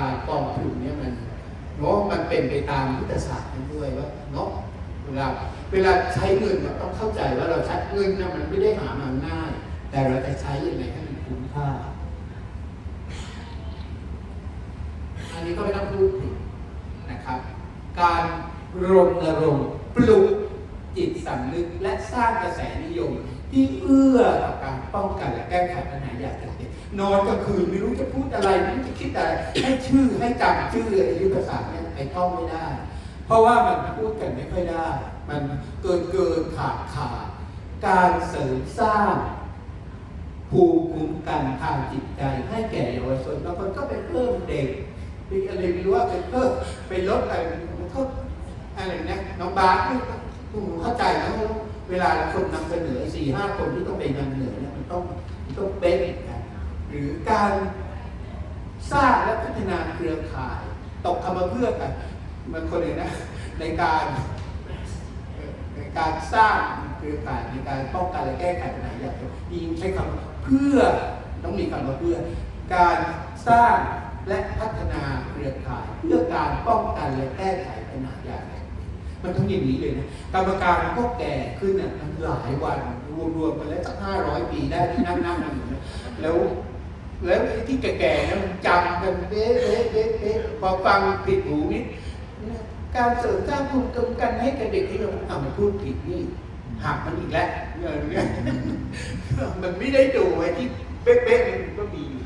กากองทุนเนี่ยมันเนาะมันเป็นไปตามยุทธศาสตร์นั้นด้วยว่าเนาะเวลาเวลาใช้เงินเราต้องเข้าใจว่าเราใช้เงินนะมันไม่ได้หามาง่าย แต่เราจะใช้ยังไงให้มันคุ้มค่า อันนี้ก็ไม่ต้องพูดถึงนะครับ การรณรงค์ปลุก จิตสำนึกและสร้างกระแสนิยม ที่เอื้อต่อการป้องกันและแก้ไขปัญหายาเสพติดนอนกลางคืนไม่รู้จะพูดอะไรไม่รู้จะคิดอะไรให้ชื่อให้จำชื่ออ้ยุทธศาสตร์เนี่ยไอ้ท่องไม่ได้ เพราะว่ามันพูดกันไม่ค่อยได้ มันเกินเกินขาดขาดการเสริมสร้างภูมิคุ้มกันทางจิตใจ ให้แก่เยาวชนบางคนก็ไปเพิ่มเด็กไปอะไรไม่รู้ว่าไปเพิ่มไปลดอะไรมันก็อะไรเนี่ยน้องบาส เข้าใจนะว่าเวลาคนนำเสนอสี่ห้าคนที่ต้องไปนำเสนอเนี่ยมันต้องมันต้องเป๊ะกันหรือการสร้างและพัฒนาเครือข่าย ตกคำมาเพื่อกันมันคนเลยนะ ในการในการสร้างเครือข่ายในการป้องกันและแก้ไขปัญหายาเสพติดยิ่งใช้คำว่าเพื่อต้องมีคำว่าเพื่อ การสร้างและพัฒนาเครือข่าย เพื่อการป้องกันและแก้ไขปัญหายาเสพติด มันต้องอย่างนี้เลยนะกรรมการก็แก่ขึ้นอะมันหลายวันรวมๆกันแล้วสักห้าร้อยปีได้ที่นั่งนั่งๆอยู่นะแล้ว แล้วที่แก่ๆนะมันจำกันเบ๊ะเบ๊ะเบ๊ะเบ๊ะพอฟังผิดหูนิดการเสริมสร้างภูมิคุ้มกันให้กับเด็กที่เราเอามาพูดผิดนี่หักมันอีกแล้วเออเนี่ยมันไม่ได้ดูไอ้ที่เป๊ะๆมันก็มีอยู่